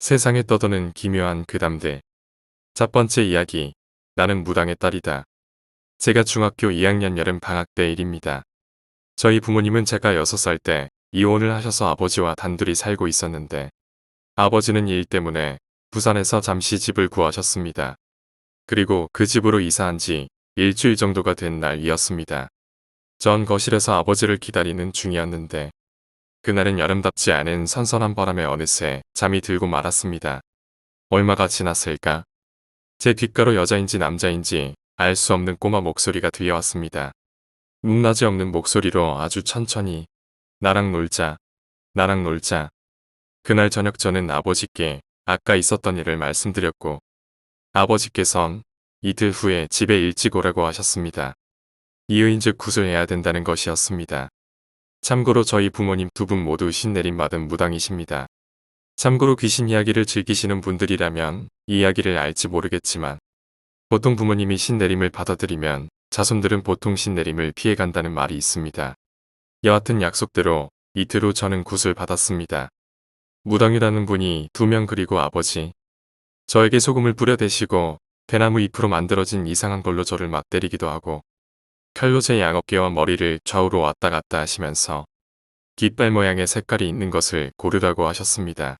세상에 떠도는 기묘한 그담들. 첫 번째 이야기. 나는 무당의 딸이다. 제가 중학교 2학년 여름 방학 때 일입니다. 저희 부모님은 제가 6살 때 이혼을 하셔서 아버지와 단둘이 살고 있었는데 아버지는 일 때문에 부산에서 잠시 집을 구하셨습니다. 그리고 그 집으로 이사한 지 일주일 정도가 된 날이었습니다. 전 거실에서 아버지를 기다리는 중이었는데 그날은 여름답지 않은 선선한 바람에 어느새 잠이 들고 말았습니다. 얼마가 지났을까? 제 뒷가로 여자인지 남자인지 알 수 없는 꼬마 목소리가 들려왔습니다. 높낮이 없는 목소리로 아주 천천히 나랑 놀자, 나랑 놀자. 그날 저녁 저는 아버지께 아까 있었던 일을 말씀드렸고 아버지께선 이틀 후에 집에 일찍 오라고 하셨습니다. 이의인즉 구슬해야 된다는 것이었습니다. 참고로 저희 부모님 두 분 모두 신내림 받은 무당이십니다. 참고로 귀신 이야기를 즐기시는 분들이라면 이 이야기를 알지 모르겠지만 보통 부모님이 신내림을 받아들이면 자손들은 보통 신내림을 피해간다는 말이 있습니다. 여하튼 약속대로 이틀 후 저는 굿을 받았습니다. 무당이라는 분이 두 명 그리고 아버지 저에게 소금을 뿌려 대시고 대나무 잎으로 만들어진 이상한 걸로 저를 막 때리기도 하고 칼로 제 양어깨와 머리를 좌우로 왔다 갔다 하시면서 깃발 모양의 색깔이 있는 것을 고르라고 하셨습니다.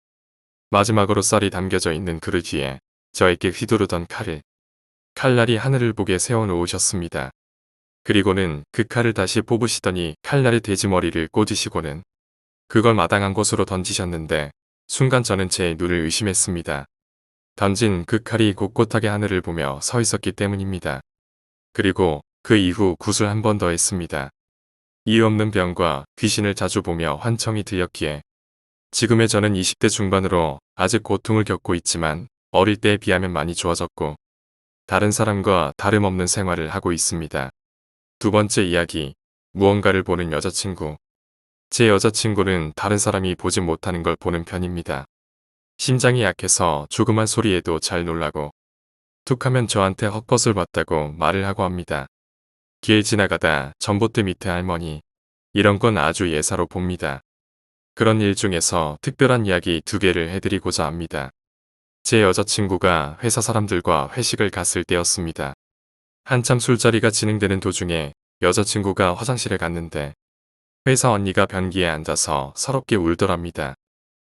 마지막으로 쌀이 담겨져 있는 그릇 위에 저에게 휘두르던 칼을 칼날이 하늘을 보게 세워놓으셨습니다. 그리고는 그 칼을 다시 뽑으시더니 칼날에 돼지머리를 꽂으시고는 그걸 마당한 곳으로 던지셨는데 순간 저는 제 눈을 의심했습니다. 던진 그 칼이 곳곳하게 하늘을 보며 서 있었기 때문입니다. 그리고 그 이후 굿을 한번 더 했습니다. 이유 없는 병과 귀신을 자주 보며 환청이 들렸기에 지금의 저는 20대 중반으로 아직 고통을 겪고 있지만 어릴 때에 비하면 많이 좋아졌고 다른 사람과 다름없는 생활을 하고 있습니다. 두 번째 이야기, 무언가를 보는 여자친구. 제 여자친구는 다른 사람이 보지 못하는 걸 보는 편입니다. 심장이 약해서 조그만 소리에도 잘 놀라고 툭 하면 저한테 헛것을 봤다고 말을 하고 합니다. 길 지나가다 전봇대 밑에 할머니 이런 건 아주 예사로 봅니다. 그런 일 중에서 특별한 이야기 두 개를 해드리고자 합니다. 제 여자친구가 회사 사람들과 회식을 갔을 때였습니다. 한참 술자리가 진행되는 도중에 여자친구가 화장실에 갔는데 회사 언니가 변기에 앉아서 서럽게 울더랍니다.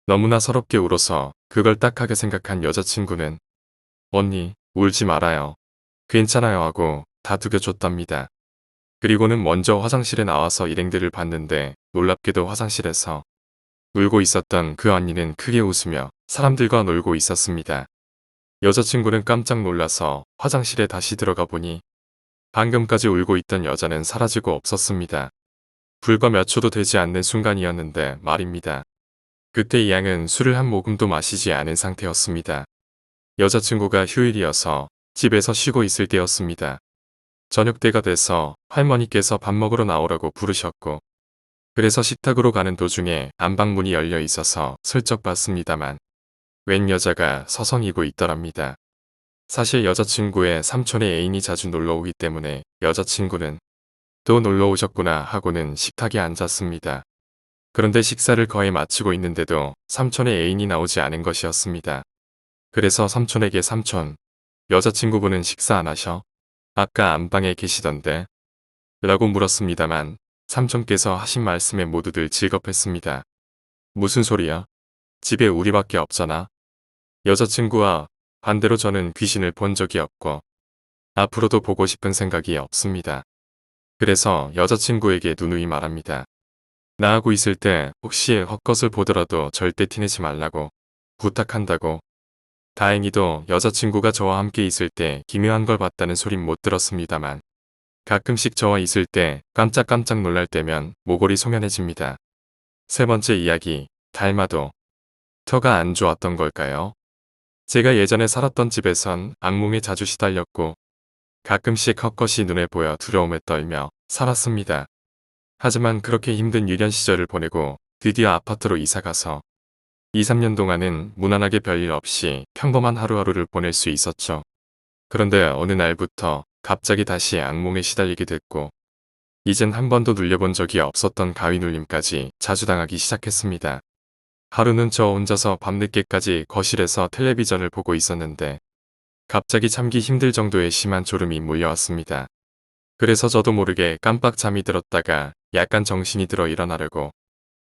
너무나 서럽게 울어서 그걸 딱하게 생각한 여자친구는 언니 울지 말아요. 괜찮아요 하고 다독여줬답니다. 그리고는 먼저 화장실에 나와서 일행들을 봤는데 놀랍게도 화장실에서 울고 있었던 그 언니는 크게 웃으며 사람들과 놀고 있었습니다. 여자친구는 깜짝 놀라서 화장실에 다시 들어가 보니 방금까지 울고 있던 여자는 사라지고 없었습니다. 불과 몇 초도 되지 않는 순간이었는데 말입니다. 그때 이 양은 술을 한 모금도 마시지 않은 상태였습니다. 여자친구가 휴일이어서 집에서 쉬고 있을 때였습니다. 저녁 때가 돼서 할머니께서 밥 먹으러 나오라고 부르셨고 그래서 식탁으로 가는 도중에 안방문이 열려 있어서 슬쩍 봤습니다만 웬 여자가 서성이고 있더랍니다. 사실 여자친구의 삼촌의 애인이 자주 놀러 오기 때문에 여자친구는 또 놀러 오셨구나 하고는 식탁에 앉았습니다. 그런데 식사를 거의 마치고 있는데도 삼촌의 애인이 나오지 않은 것이었습니다. 그래서 삼촌에게 삼촌, 여자친구분은 식사 안 하셔? 아까 안방에 계시던데? 라고 물었습니다만 삼촌께서 하신 말씀에 모두들 즐겁했습니다. 무슨 소리야? 집에 우리밖에 없잖아. 여자친구와 반대로 저는 귀신을 본 적이 없고 앞으로도 보고 싶은 생각이 없습니다. 그래서 여자친구에게 누누이 말합니다. 나하고 있을 때 혹시 헛것을 보더라도 절대 티내지 말라고 부탁한다고 다행히도 여자친구가 저와 함께 있을 때 기묘한 걸 봤다는 소린 못 들었습니다만 가끔씩 저와 있을 때 깜짝깜짝 놀랄 때면 모골이 송연해집니다. 세 번째 이야기, 달마도. 터가 안 좋았던 걸까요? 제가 예전에 살았던 집에선 악몽에 자주 시달렸고 가끔씩 헛것이 눈에 보여 두려움에 떨며 살았습니다. 하지만 그렇게 힘든 유년 시절을 보내고 드디어 아파트로 이사가서 2, 3년 동안은 무난하게 별일 없이 평범한 하루하루를 보낼 수 있었죠. 그런데 어느 날부터 갑자기 다시 악몽에 시달리게 됐고 이젠 한 번도 눌려본 적이 없었던 가위 눌림까지 자주 당하기 시작했습니다. 하루는 저 혼자서 밤늦게까지 거실에서 텔레비전을 보고 있었는데 갑자기 참기 힘들 정도의 심한 졸음이 몰려왔습니다. 그래서 저도 모르게 깜빡 잠이 들었다가 약간 정신이 들어 일어나려고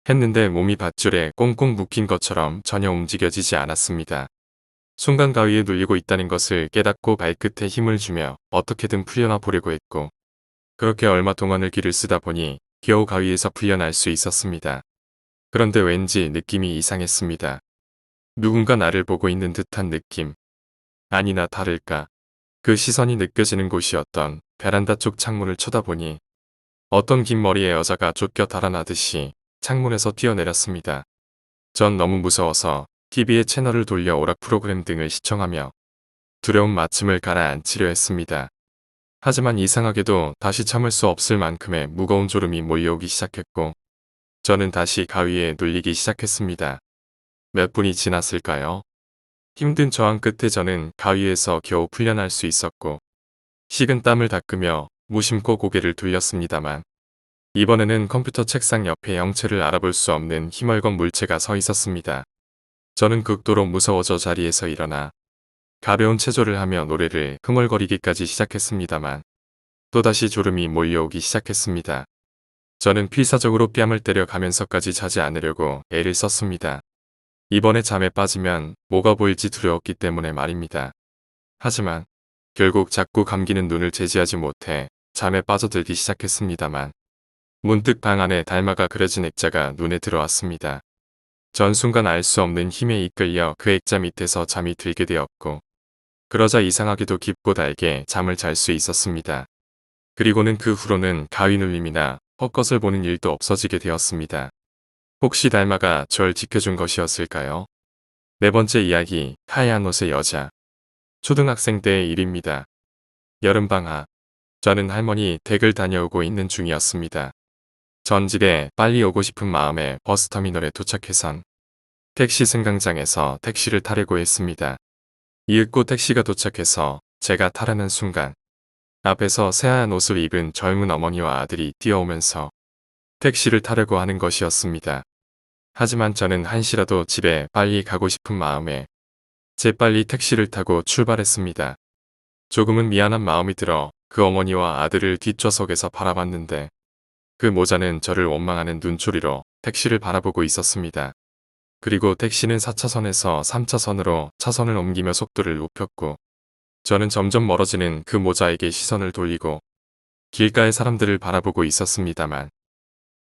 했는데 몸이 밧줄에 꽁꽁 묶인 것처럼 전혀 움직여지지 않았습니다. 순간 가위에 눌리고 있다는 것을 깨닫고 발끝에 힘을 주며 어떻게든 풀려나 보려고 했고 그렇게 얼마 동안을 길을 쓰다 보니 겨우 가위에서 풀려날 수 있었습니다. 그런데 왠지 느낌이 이상했습니다. 누군가 나를 보고 있는 듯한 느낌. 아니나 다를까. 그 시선이 느껴지는 곳이었던 베란다 쪽 창문을 쳐다보니 어떤 긴 머리의 여자가 쫓겨 달아나듯이 창문에서 뛰어내렸습니다. 전 너무 무서워서 TV의 채널을 돌려 오락 프로그램 등을 시청하며 두려운 마침을 가라앉히려 했습니다. 하지만 이상하게도 다시 참을 수 없을 만큼의 무거운 졸음이 몰려오기 시작했고 저는 다시 가위에 눌리기 시작했습니다. 몇 분이 지났을까요? 힘든 저항 끝에 저는 가위에서 겨우 풀려날 수 있었고 식은 땀을 닦으며 무심코 고개를 돌렸습니다만 이번에는 컴퓨터 책상 옆에 형체를 알아볼 수 없는 희멀건 물체가 서 있었습니다. 저는 극도로 무서워져 자리에서 일어나 가벼운 체조를 하며 노래를 흥얼거리기까지 시작했습니다만 또다시 졸음이 몰려오기 시작했습니다. 저는 필사적으로 뺨을 때려 가면서까지 자지 않으려고 애를 썼습니다. 이번에 잠에 빠지면 뭐가 보일지 두려웠기 때문에 말입니다. 하지만 결국 자꾸 감기는 눈을 제지하지 못해 잠에 빠져들기 시작했습니다만 문득 방 안에 달마가 그려진 액자가 눈에 들어왔습니다. 전 순간 알 수 없는 힘에 이끌려 그 액자 밑에서 잠이 들게 되었고 그러자 이상하게도 깊고 달게 잠을 잘 수 있었습니다. 그리고는 그 후로는 가위 눌림이나 헛것을 보는 일도 없어지게 되었습니다. 혹시 달마가 절 지켜준 것이었을까요? 네 번째 이야기, 하얀 옷의 여자. 초등학생 때의 일입니다. 여름방학. 저는 할머니 댁을 다녀오고 있는 중이었습니다. 전 집에 빨리 오고 싶은 마음에 버스터미널에 도착해선 택시 승강장에서 택시를 타려고 했습니다. 이윽고 택시가 도착해서 제가 타라는 순간 앞에서 새하얀 옷을 입은 젊은 어머니와 아들이 뛰어오면서 택시를 타려고 하는 것이었습니다. 하지만 저는 한시라도 집에 빨리 가고 싶은 마음에 재빨리 택시를 타고 출발했습니다. 조금은 미안한 마음이 들어 그 어머니와 아들을 뒷좌석에서 바라봤는데 그 모자는 저를 원망하는 눈초리로 택시를 바라보고 있었습니다. 그리고 택시는 4차선에서 3차선으로 차선을 옮기며 속도를 높였고 저는 점점 멀어지는 그 모자에게 시선을 돌리고 길가의 사람들을 바라보고 있었습니다만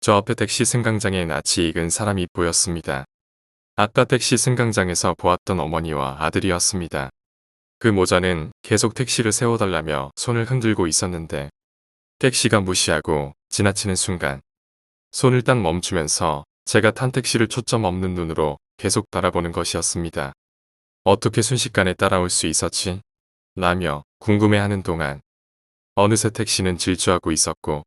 저 앞에 택시 승강장에 낯이 익은 사람이 보였습니다. 아까 택시 승강장에서 보았던 어머니와 아들이었습니다. 그 모자는 계속 택시를 세워달라며 손을 흔들고 있었는데 택시가 무시하고 지나치는 순간 손을 딱 멈추면서 제가 탄 택시를 초점 없는 눈으로 계속 바라보는 것이었습니다. 어떻게 순식간에 따라올 수 있었지? 라며 궁금해하는 동안 어느새 택시는 질주하고 있었고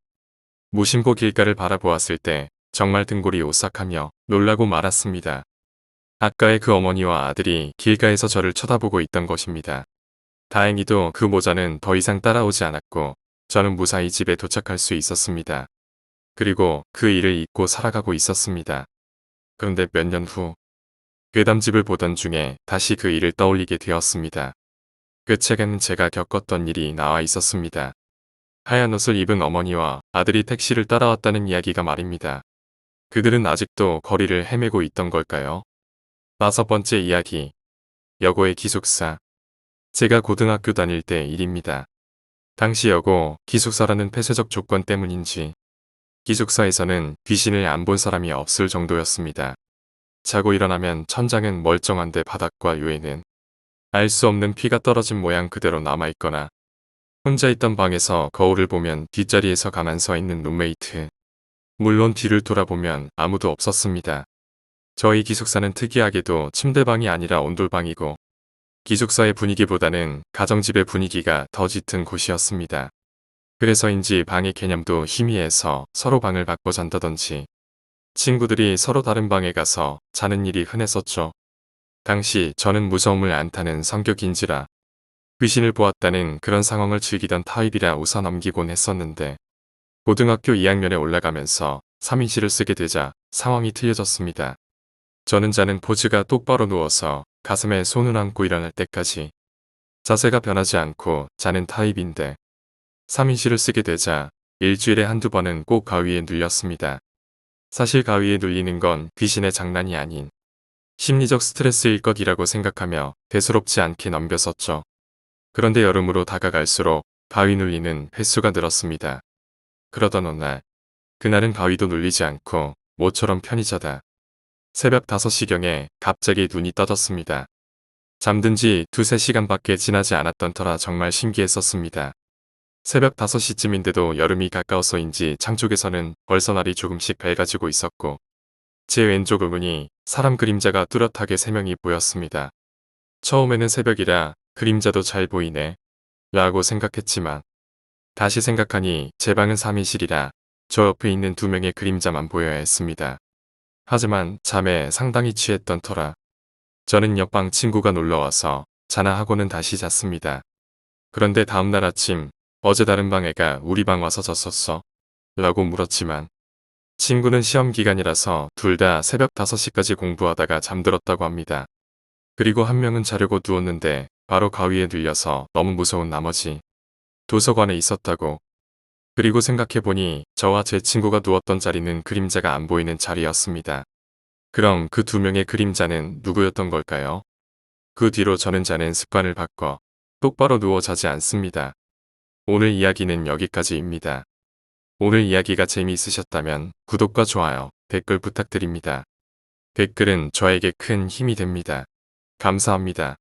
무심코 길가를 바라보았을 때 정말 등골이 오싹하며 놀라고 말았습니다. 아까의 그 어머니와 아들이 길가에서 저를 쳐다보고 있던 것입니다. 다행히도 그 모자는 더 이상 따라오지 않았고 저는 무사히 집에 도착할 수 있었습니다. 그리고 그 일을 잊고 살아가고 있었습니다. 그런데 몇 년 후, 괴담집을 보던 중에 다시 그 일을 떠올리게 되었습니다. 그 책에는 제가 겪었던 일이 나와 있었습니다. 하얀 옷을 입은 어머니와 아들이 택시를 따라왔다는 이야기가 말입니다. 그들은 아직도 거리를 헤매고 있던 걸까요? 다섯 번째 이야기. 여고의 기숙사. 제가 고등학교 다닐 때 일입니다. 당시 여고 기숙사라는 폐쇄적 조건 때문인지 기숙사에서는 귀신을 안 본 사람이 없을 정도였습니다. 자고 일어나면 천장은 멀쩡한데 바닥과 위에는 알 수 없는 피가 떨어진 모양 그대로 남아있거나 혼자 있던 방에서 거울을 보면 뒷자리에서 가만 서 있는 룸메이트. 물론 뒤를 돌아보면 아무도 없었습니다. 저희 기숙사는 특이하게도 침대방이 아니라 온돌방이고 기숙사의 분위기보다는 가정집의 분위기가 더 짙은 곳이었습니다. 그래서인지 방의 개념도 희미해서 서로 방을 바꿔 잔다던지 친구들이 서로 다른 방에 가서 자는 일이 흔했었죠. 당시 저는 무서움을 안 타는 성격인지라 귀신을 보았다는 그런 상황을 즐기던 타입이라 웃어 넘기곤 했었는데 고등학교 2학년에 올라가면서 3인실을 쓰게 되자 상황이 틀려졌습니다. 저는 자는 포즈가 똑바로 누워서 가슴에 손을 얹고 일어날 때까지 자세가 변하지 않고 자는 타입인데 3인실을 쓰게 되자 일주일에 한두 번은 꼭 가위에 눌렸습니다. 사실 가위에 눌리는 건 귀신의 장난이 아닌 심리적 스트레스일 것이라고 생각하며 대수롭지 않게 넘겼었죠. 그런데 여름으로 다가갈수록 가위 눌리는 횟수가 늘었습니다. 그러던 어느 날, 그날은 가위도 눌리지 않고 모처럼 편히 자다. 새벽 5시경에 갑자기 눈이 떠졌습니다. 잠든 지 두세 시간밖에 지나지 않았던 터라 정말 신기했었습니다. 새벽 5시쯤인데도 여름이 가까워서인지 창 쪽에서는 벌써 날이 조금씩 밝아지고 있었고 제 왼쪽 의문이 사람 그림자가 뚜렷하게 세 명이 보였습니다. 처음에는 새벽이라 그림자도 잘 보이네 라고 생각했지만 다시 생각하니 제 방은 3인실이라 저 옆에 있는 두 명의 그림자만 보여야 했습니다. 하지만 잠에 상당히 취했던 터라 저는 옆방 친구가 놀러와서 자나 하고는 다시 잤습니다. 그런데 다음날 아침 어제 다른 방 애가 우리 방 와서 잤었어? 라고 물었지만 친구는 시험 기간이라서 둘 다 새벽 5시까지 공부하다가 잠들었다고 합니다. 그리고 한 명은 자려고 누웠는데 바로 가위에 눌려서 너무 무서운 나머지 도서관에 있었다고. 그리고 생각해보니 저와 제 친구가 누웠던 자리는 그림자가 안 보이는 자리였습니다. 그럼 그 두 명의 그림자는 누구였던 걸까요? 그 뒤로 저는 자는 습관을 바꿔 똑바로 누워 자지 않습니다. 오늘 이야기는 여기까지입니다. 오늘 이야기가 재미있으셨다면 구독과 좋아요, 댓글 부탁드립니다. 댓글은 저에게 큰 힘이 됩니다. 감사합니다.